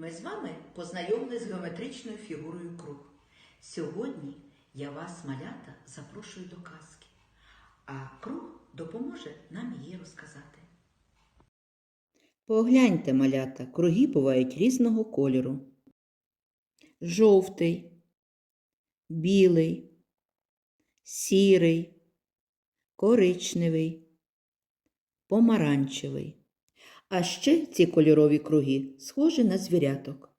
Ми з вами познайомились з геометричною фігурою круг. Сьогодні я вас, малята, запрошую до казки, а круг допоможе нам її розказати. Погляньте, малята, круги бувають різного кольору. Жовтий, білий, сірий, коричневий, помаранчевий. А ще ці кольорові круги схожі на звіряток.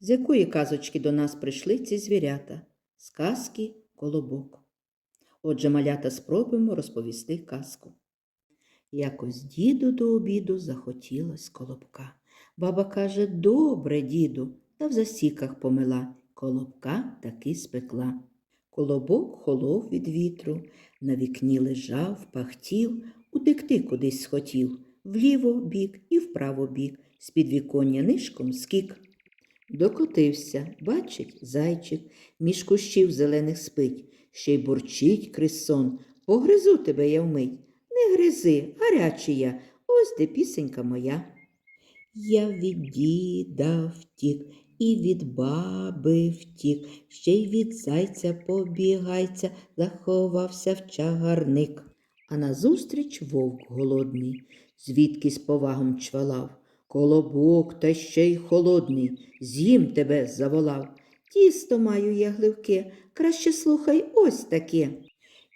З якої казочки до нас прийшли ці звірята? З казки Колобок. Отже, малята спробуємо розповісти казку. Якось діду до обіду захотілось колобка. Баба каже, добре, діду, та в засіках помила. Колобка таки спекла. Колобок холов від вітру, на вікні лежав, пахтів, утекти кудись схотів, вліво бік і вправо бік, з під віконня нишком скік. Докотився, бачить, зайчик, між кущів зелених спить, ще й бурчить крисон. Погризу тебе я вмить. Не гризи, гарячий я, ось де пісенька моя. Я від діда втік, і від баби втік, ще й від зайця побігайця, заховався в чагарник. А назустріч вовк голодний, звідки з повагом чвалав. Колобок та ще й холодний, з'їм тебе заволав. Тісто маю я гливке, краще слухай ось таке.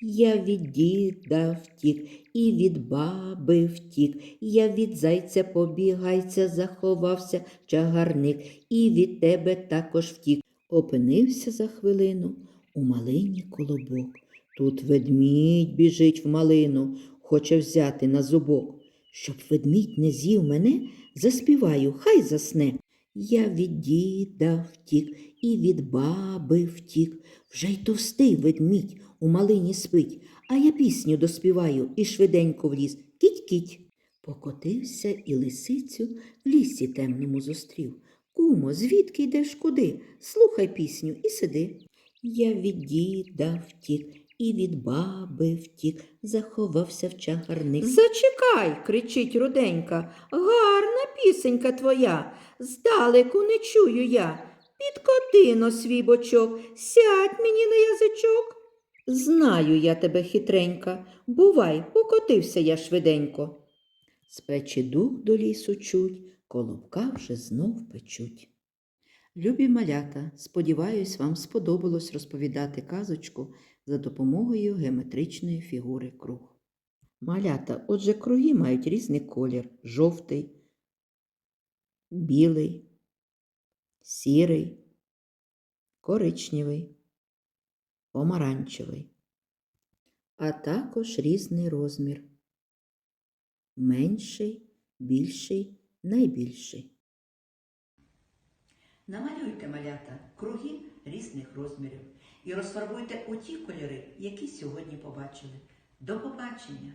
Я від діда втік, і від баби втік, я від зайця побігайця заховався чагарник, і від тебе також втік. Опинився за хвилину у малині колобок. Тут ведмідь біжить в малину, хоче взяти на зубок. Щоб ведмідь не з'їв мене, заспіваю, хай засне. Я від діда втік, і від баби втік. Вже й товстий ведмідь у малині спить, а я пісню доспіваю і швиденько вліз. Кіть-кіть. Покотився і лисицю в лісі темному зустрів. Кумо, звідки йдеш куди? Слухай пісню і сиди. Я від діда втік, і від баби втік, заховався в чагарник. Зачекай, кричить руденька, гарна пісенька твоя, здалеку не чую я. Підкоти но свій бочок, сядь мені на язичок. Знаю я тебе, хитренька, бувай, покотився я швиденько. З печі дух до лісу чуть, колобка вже знов печуть. Любі малята, сподіваюсь, вам сподобалось розповідати казочку за допомогою геометричної фігури круг. Малята, отже, круги мають різний колір жовтий, білий, сірий, коричневий, помаранчевий, а також різний розмір менший, більший, найбільший. Намалюйте малята круги різних розмірів і розфарбуйте у ті кольори, які сьогодні побачили. До побачення!